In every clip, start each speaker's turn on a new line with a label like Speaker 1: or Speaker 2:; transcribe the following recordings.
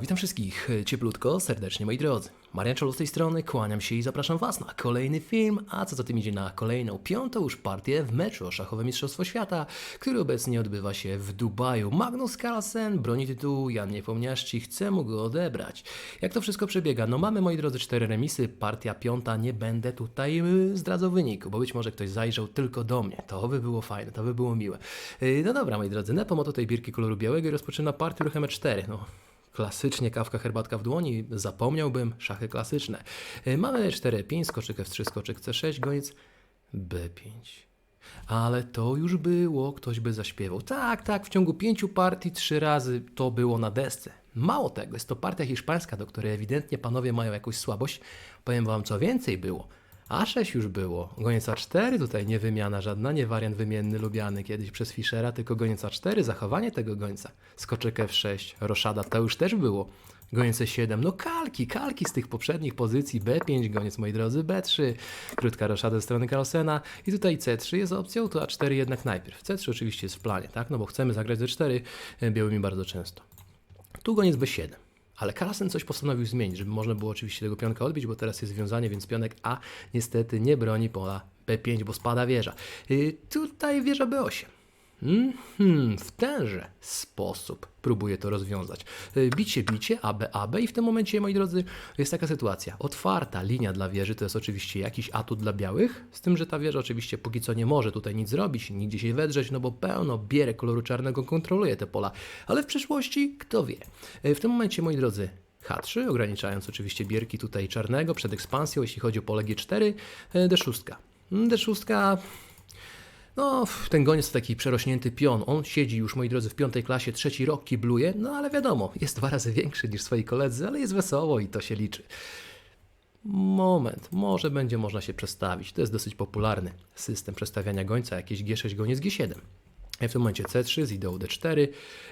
Speaker 1: Witam wszystkich e, cieplutko, serdecznie moi drodzy. Marian Czolo z tej strony, kłaniam się i zapraszam Was na kolejny film, a co za tym idzie na kolejną, piątą już partię w meczu o szachowe Mistrzostwo Świata, który obecnie odbywa się w Dubaju. Magnus Carlsen broni tytułu, Jan Niepomniaszczy chce mu go odebrać. Jak to wszystko przebiega? No mamy moi drodzy cztery remisy, partia piąta, nie będę tutaj y, zdradzał wyniku, bo być może ktoś zajrzał tylko do mnie. To by było fajne, to by było miłe. Y, No dobra moi drodzy, na pomoc tej birki koloru białego i rozpoczyna partię ruchem E4. No, Klasycznie kawka, herbatka w dłoni, zapomniałbym, szachy klasyczne. Y, Mamy 4-5, skoczyk F3, skoczyk C6, goniec B5. Ale to już było, ktoś by zaśpiewał. Tak, tak, w ciągu pięciu partii trzy razy to było na desce. Mało tego, jest to partia hiszpańska, do której ewidentnie panowie mają jakąś słabość. Powiem wam, co więcej było. A6 już było. Goniec A4 tutaj nie wymiana żadna, nie wariant wymienny lubiany kiedyś przez Fischera, tylko goniec A4, zachowanie tego gońca. Skoczek F6, roszada to już też było. Goniec E7, no kalki, kalki z tych poprzednich pozycji, B5, goniec moi drodzy, B3, krótka roszada ze strony Carlsena i tutaj C3 jest opcją, to A4 jednak najpierw. C3 oczywiście jest w planie, tak, no bo chcemy zagrać D4 e, białymi bardzo często. Tu goniec B7. Ale Carlsen coś postanowił zmienić, żeby można było oczywiście tego pionka odbić, bo teraz jest związanie, więc pionek A niestety nie broni pola B5, bo spada wieża. Yy, tutaj wieża B8. Mhm, w tenże sposób próbuję to rozwiązać. Yy, Bicie, bicie, AB, AB i w tym momencie, moi drodzy, jest taka sytuacja. Otwarta linia dla wieży to jest oczywiście jakiś atut dla białych, z tym, że ta wieża oczywiście póki co nie może tutaj nic zrobić, nigdzie się wedrzeć, no bo pełno bierek koloru czarnego kontroluje te pola, ale w przyszłości kto wie. Yy, W tym momencie, moi drodzy, H3, ograniczając oczywiście bierki tutaj czarnego przed ekspansją, jeśli chodzi o pole G4, yy, D6. Mm, D6 no, ten goniec to taki przerośnięty pion. On siedzi już, moi drodzy, w piątej klasie, trzeci rok kibluje, no ale wiadomo, jest dwa razy większy niż swoi koledzy, ale jest wesoło i to się liczy. Moment, może będzie można się przestawić. To jest dosyć popularny system przestawiania gońca, jakieś G6, goniec G7. W tym momencie C3 z ideą D4.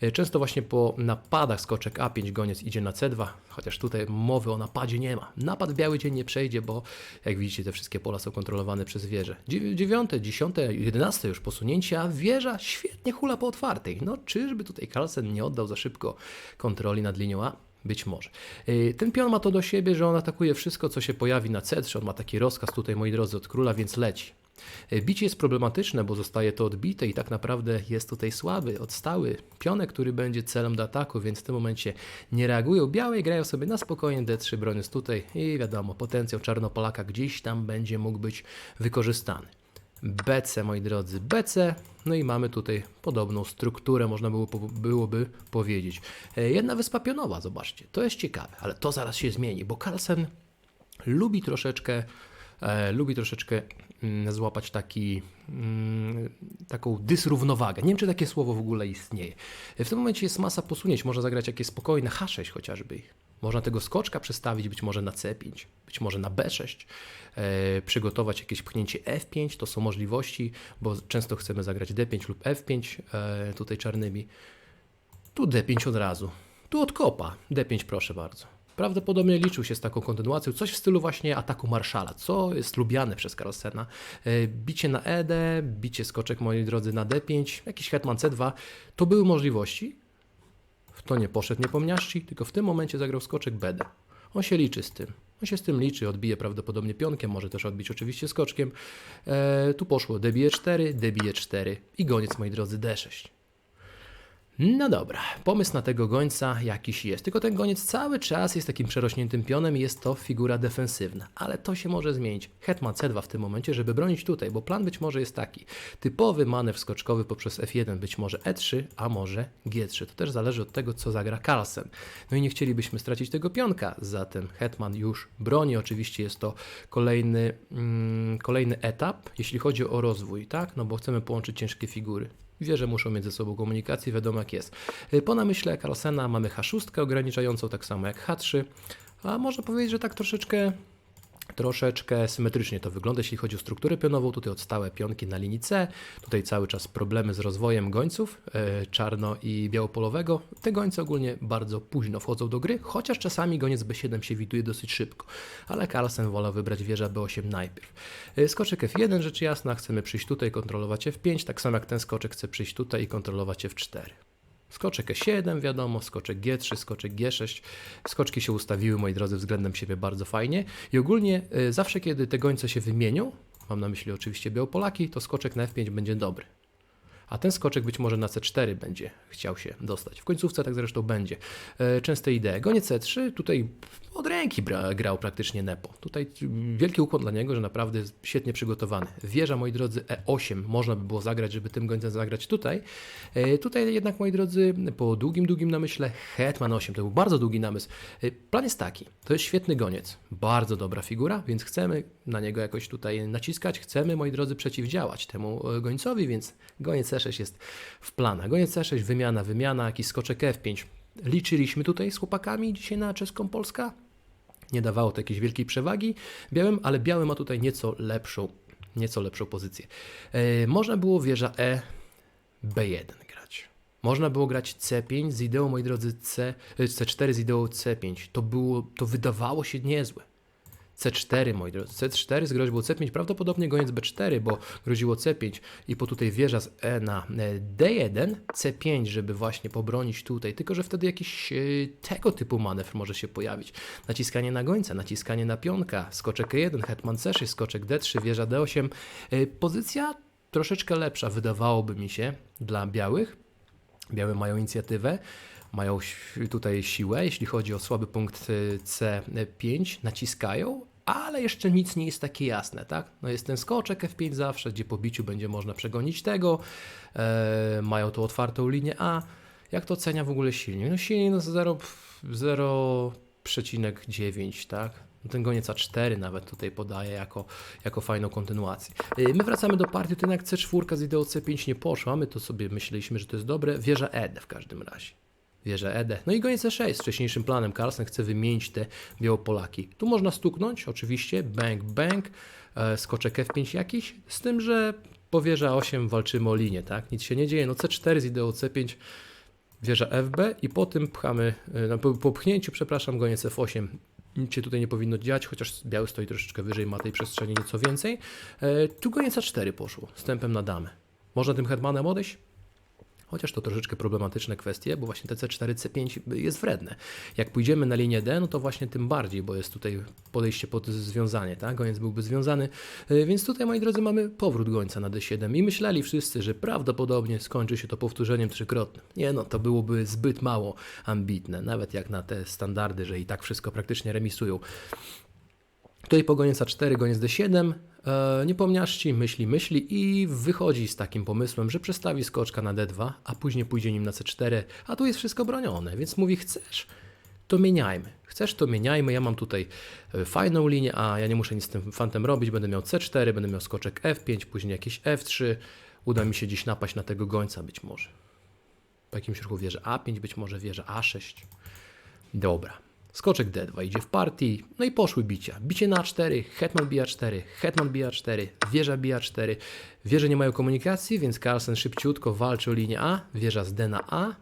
Speaker 1: E, Często właśnie po napadach skoczek A5 goniec idzie na C2, chociaż tutaj mowy o napadzie nie ma. Napad w biały dzień nie przejdzie, bo jak widzicie te wszystkie pola są kontrolowane przez wieżę. Dziew- Dziewiąte, dziesiąte, jedenaste już posunięcie, a wieża świetnie hula po otwartej. No czyżby tutaj Carlsen nie oddał za szybko kontroli nad linią A? Być może. Yy, Ten pion ma to do siebie, że on atakuje wszystko, co się pojawi na C3. On ma taki rozkaz tutaj, moi drodzy, od króla, więc leci. Yy, Bicie jest problematyczne, bo zostaje to odbite i tak naprawdę jest tutaj słaby, odstały pionek, który będzie celem do ataku, więc w tym momencie nie reagują. Białe grają sobie na spokojnie D3 broniąc tutaj i wiadomo, potencjał Czarnopolaka gdzieś tam będzie mógł być wykorzystany. BC, moi drodzy, BC. No i mamy tutaj podobną strukturę, można było, byłoby powiedzieć. E, Jedna wyspa pionowa, zobaczcie, to jest ciekawe, ale to zaraz się zmieni, bo Carlsen lubi troszeczkę, e, lubi troszeczkę mm, złapać taki, mm, taką dysrównowagę. Nie wiem, czy takie słowo w ogóle istnieje. E, W tym momencie jest masa posunięć, można zagrać jakieś spokojne H6 chociażby. Można tego skoczka przestawić być może na C5, być może na B6, e, przygotować jakieś pchnięcie F5, to są możliwości, bo często chcemy zagrać D5 lub F5 e, tutaj czarnymi. Tu D5 od razu. Tu od kopa. D5 proszę bardzo. Prawdopodobnie liczył się z taką kontynuacją, coś w stylu właśnie ataku Marszala, co jest lubiane przez Carlsena. E, Bicie na ED, bicie skoczek, moi drodzy, na D5, jakiś hetman C2, to były możliwości. W to nie poszedł Niepomniaszczy, tylko w tym momencie zagrał skoczek BD. On się liczy z tym. On się z tym liczy, odbije prawdopodobnie pionkiem, może też odbić oczywiście skoczkiem. E, tu poszło dbije 4, dbije 4 i goniec, moi drodzy, D6. No dobra, pomysł na tego gońca jakiś jest, tylko ten goniec cały czas jest takim przerośniętym pionem i jest to figura defensywna, ale to się może zmienić. Hetman C2 w tym momencie, żeby bronić tutaj, bo plan być może jest taki. Typowy manewr skoczkowy poprzez F1, być może E3, a może G3. To też zależy od tego, co zagra Carlsen. No i nie chcielibyśmy stracić tego pionka, zatem Hetman już broni. Oczywiście jest to kolejny, mm, kolejny etap, jeśli chodzi o rozwój, tak? No bo chcemy połączyć ciężkie figury. Wie, że muszą mieć ze sobą komunikację, wiadomo jak jest. Y, Po namyśle Carlsena mamy H6 ograniczającą, tak samo jak H3, a można powiedzieć, że tak troszeczkę Troszeczkę symetrycznie to wygląda, jeśli chodzi o strukturę pionową. Tutaj odstałe pionki na linii C. Tutaj cały czas problemy z rozwojem gońców e, czarno- i białopolowego. Te gońce ogólnie bardzo późno wchodzą do gry, chociaż czasami goniec B7 się widuje dosyć szybko. Ale Carlsen wolał wybrać wieża B8 najpierw. E, skoczek F1, rzecz jasna, chcemy przyjść tutaj, kontrolować F5, tak samo jak ten skoczek chce przyjść tutaj i kontrolować F4. Skoczek E7, wiadomo, skoczek G3, skoczek G6. Skoczki się ustawiły, moi drodzy, względem siebie bardzo fajnie. I ogólnie y, zawsze, kiedy te gońce się wymienią, mam na myśli oczywiście Białopolaki, to skoczek na F5 będzie dobry. A ten skoczek być może na C4 będzie chciał się dostać. W końcówce tak zresztą będzie. E, Częste idee. Goniec C3 tutaj od ręki grał praktycznie Nepo. Tutaj wielki ukłon dla niego, że naprawdę świetnie przygotowany. Wieża, moi drodzy, E8 można by było zagrać, żeby tym gońcem zagrać tutaj. E, Tutaj jednak, moi drodzy, po długim, długim namyśle Hetman 8, to był bardzo długi namysł. E, Plan jest taki, to jest świetny goniec, bardzo dobra figura, więc chcemy na niego jakoś tutaj naciskać, chcemy, moi drodzy, przeciwdziałać temu e, gońcowi, więc goniec C6 jest w planach. Goniec C6, wymiana, wymiana, jakiś skoczek F5. Liczyliśmy tutaj z chłopakami dzisiaj na czeską Polska. Nie dawało to jakiejś wielkiej przewagi białym, ale biały ma tutaj nieco lepszą, nieco lepszą pozycję. E, można było wieża E, B1 grać. Można było grać C5 z ideą, moi drodzy, C, e, C4 z ideą C5. To było, to wydawało się niezłe. C4, moi drodzy. C4 z groźbą C5, prawdopodobnie goniec B4, bo groziło C5 i po tutaj wieża z E na e, D1, C5, żeby właśnie pobronić tutaj, tylko że wtedy jakiś e, tego typu manewr może się pojawić. Naciskanie na gońca, naciskanie na pionka, skoczek E1, hetman C6, skoczek D3, wieża D8. E, Pozycja troszeczkę lepsza, wydawałoby mi się, dla białych. Białe mają inicjatywę, mają tutaj siłę, jeśli chodzi o słaby punkt y, C5, naciskają, ale jeszcze nic nie jest takie jasne, tak? No jest ten skoczek F5 zawsze, gdzie po biciu będzie można przegonić tego, e, mają tu otwartą linię A. Jak to ocenia w ogóle silnik? No silnik no 0, 0,9, tak? No Ten goniec A4 nawet tutaj podaje jako, jako fajną kontynuację. Y, My wracamy do partii, to jednak C4 z ideą C5 nie poszła, my to sobie myśleliśmy, że to jest dobre. Wieża ED w każdym razie. Wieża ED. No i goniec E6 z wcześniejszym planem. Carlsen chce wymienić te Białopolaki. Tu można stuknąć, oczywiście, bang, bang, e, skoczek F5 jakiś, z tym, że po wieża 8 walczymy o linię, tak? Nic się nie dzieje. No C4 z ideą C5, wieża FB i po tym pchamy, e, no, po, po pchnięciu, przepraszam, goniec F8. Nic się tutaj nie powinno dziać, chociaż biały stoi troszeczkę wyżej, ma tej przestrzeni nieco więcej. E, tu goniec A4 poszło, stępem na damę. Można tym hetmanem odejść? Chociaż to troszeczkę problematyczne kwestie, bo właśnie te C4, C5 jest wredne. Jak pójdziemy na linię D, no to właśnie tym bardziej, bo jest tutaj podejście pod związanie, tak? Goniec byłby związany, Yy, więc tutaj, moi drodzy, mamy powrót gońca na D7 i myśleli wszyscy, że prawdopodobnie skończy się to powtórzeniem trzykrotnym. Nie no, to byłoby zbyt mało ambitne, nawet jak na te standardy, że i tak wszystko praktycznie remisują. Tutaj po goniec A4, goniec D7, e, niepomniaszci myśli, myśli i wychodzi z takim pomysłem, że przestawi skoczka na D2, a później pójdzie nim na C4, a tu jest wszystko bronione, więc mówi chcesz, to mieniajmy. Chcesz, to mieniajmy. Ja mam tutaj e, fajną linię, a ja nie muszę nic z tym fantem robić. Będę miał C4, będę miał skoczek F5, później jakiś F3. Uda mi się dziś napaść na tego gońca być może. Po jakimś ruchu wieżę A5, być może wieżę A6. Dobra. Skoczek D2 idzie w partii, no i poszły bicia. Bicie na A4, hetman BA4, hetman BA4, wieża BA4. Wieże nie mają komunikacji, więc Carlsen szybciutko walczy o linię A, wieża z D na A,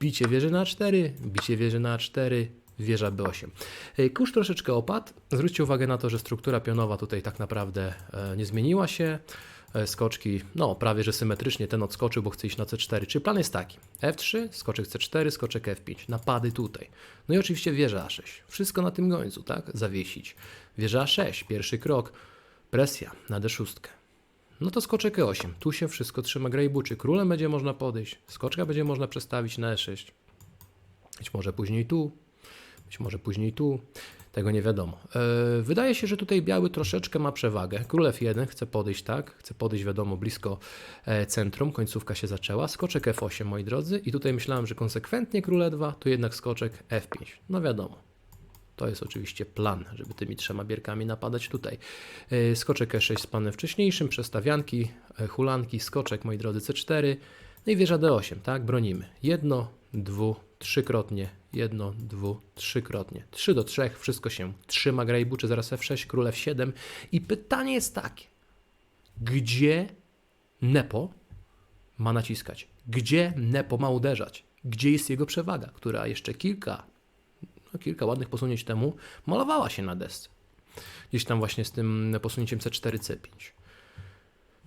Speaker 1: bicie wieży na A4, bicie wieży na A4, wieża B8. E, Kurz troszeczkę opadł. Zwróćcie uwagę na to, że struktura pionowa tutaj tak naprawdę e, nie zmieniła się. E, Skoczki, no prawie że symetrycznie ten odskoczył, bo chce iść na C4. Czyli plan jest taki: F3, skoczek C4, skoczek F5, napady tutaj. No i oczywiście wieża A6. Wszystko na tym gońcu, tak? Zawiesić. Wieża A6, pierwszy krok, presja na D6. No to skoczek E8. Tu się wszystko trzyma gra i buczy. Królem będzie można podejść, skoczka będzie można przestawić na E6. Być może później tu, być może później tu. Tego nie wiadomo. E, wydaje się, że tutaj biały troszeczkę ma przewagę. Król F1 chce podejść, tak? Chce podejść, wiadomo, blisko e, centrum. Końcówka się zaczęła. Skoczek F8, moi drodzy. I tutaj myślałem, że konsekwentnie król E2, to jednak skoczek F5. No wiadomo. To jest oczywiście plan, żeby tymi trzema bierkami napadać tutaj. E, Skoczek E6 z panem wcześniejszym, przestawianki, hulanki, skoczek, moi drodzy, C4. No i wieża D8, tak? Bronimy. Jedno, dwu, trzykrotnie. Jedno, dwu, trzykrotnie. Trzy do trzech, wszystko się trzyma. Gra i zaraz F6, król F7. I pytanie jest takie. Gdzie Nepo ma naciskać? Gdzie Nepo ma uderzać? Gdzie jest jego przewaga, która jeszcze kilka, no kilka ładnych posunięć temu malowała się na desce? Gdzieś tam właśnie z tym posunięciem C4, C5.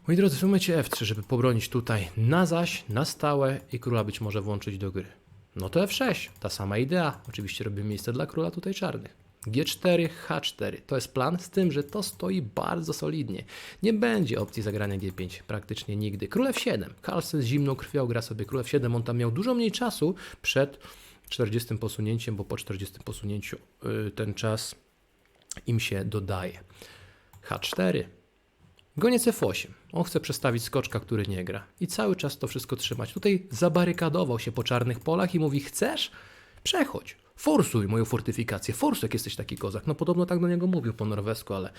Speaker 1: Moi drodzy, w momencie F3, żeby pobronić tutaj na zaś, na stałe i króla być może włączyć do gry. No to F6, ta sama idea. Oczywiście robimy miejsce dla króla tutaj czarnych. G4, H4. To jest plan, z tym, że to stoi bardzo solidnie. Nie będzie opcji zagrania G5 praktycznie nigdy. Król F7. Carlsen z zimną krwią gra sobie król F7. On tam miał dużo mniej czasu przed 40 posunięciem, bo po 40 posunięciu yy, ten czas im się dodaje. H4. Goniec F8. On chce przestawić skoczka, który nie gra. I cały czas to wszystko trzymać. Tutaj zabarykadował się po czarnych polach i mówi: Chcesz? Przechodź. Forsuj moją fortyfikację. Forsuj, jak jesteś taki kozak. No podobno tak do niego mówił po norwesku, ale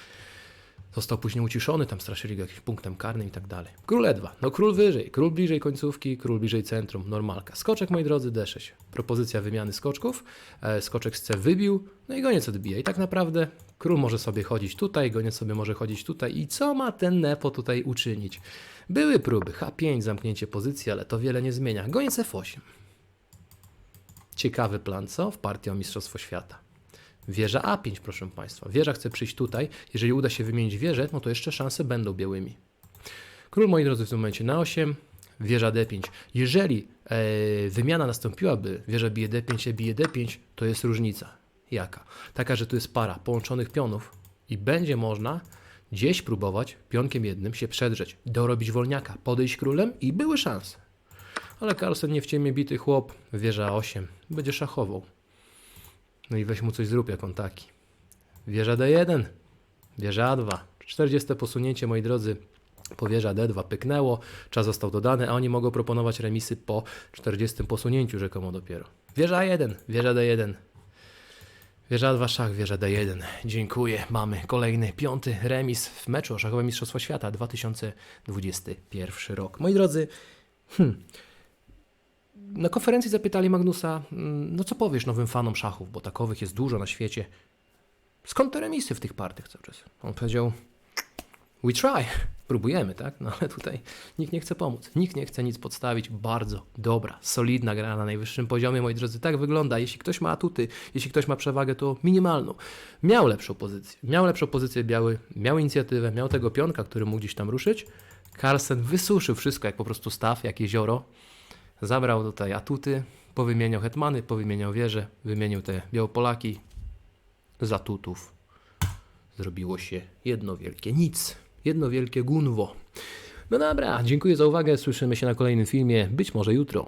Speaker 1: został później uciszony, tam straszyli go jakimś punktem karnym i tak dalej. Król E2. No król wyżej, król bliżej końcówki, król bliżej centrum, normalka. Skoczek, moi drodzy, D6. Propozycja wymiany skoczków. E, skoczek z C wybił, no i goniec odbija. I tak naprawdę król może sobie chodzić tutaj, goniec sobie może chodzić tutaj. I co ma ten Nepo tutaj uczynić? Były próby, H5, zamknięcie pozycji, ale to wiele nie zmienia. Goniec F8. Ciekawy plan, co? W partii o Mistrzostwo Świata. Wieża A5, proszę Państwa. Wieża chce przyjść tutaj. Jeżeli uda się wymienić wieżę, no to jeszcze szanse będą białymi. Król, moi drodzy, w tym momencie na 8, wieża D5. Jeżeli e, wymiana nastąpiłaby, wieża bije D5, bije D5, to jest różnica. Jaka? Taka, że tu jest para połączonych pionów i będzie można gdzieś próbować pionkiem jednym się przedrzeć, dorobić wolniaka, podejść królem i były szanse. Ale Carlsen nie w ciemię bity chłop, wieża 8, będzie szachował. No i weź mu coś zrób, jak on taki. Wieża D1, wieża A2. 40 posunięcie, moi drodzy, po wieża D2 pyknęło, czas został dodany, a oni mogą proponować remisy po 40 posunięciu rzekomo dopiero. Wieża A1, wieża D1. Wieża A2 szach, wieża D1. Dziękuję. Mamy kolejny piąty remis w meczu o szachowe Mistrzostwo Świata 2021 rok. Moi drodzy, hmm, na konferencji zapytali Magnusa, mm, no co powiesz nowym fanom szachów, bo takowych jest dużo na świecie. Skąd te remisy w tych partiach cały czas? On powiedział, we try, próbujemy, tak? No ale tutaj nikt nie chce pomóc, nikt nie chce nic podstawić. Bardzo dobra, solidna gra na najwyższym poziomie, moi drodzy, tak wygląda. Jeśli ktoś ma atuty, jeśli ktoś ma przewagę, to minimalną. Miał lepszą pozycję, miał lepszą pozycję biały, miał inicjatywę, miał tego pionka, który mógł gdzieś tam ruszyć. Carlsen wysuszył wszystko jak po prostu staw, jak jezioro. Zabrał tutaj atuty, powymieniał hetmany, powymieniał wieże, wymienił te białopolaki z atutów. Zrobiło się jedno wielkie nic, jedno wielkie gunwo. No dobra, dziękuję za uwagę, słyszymy się na kolejnym filmie, być może jutro.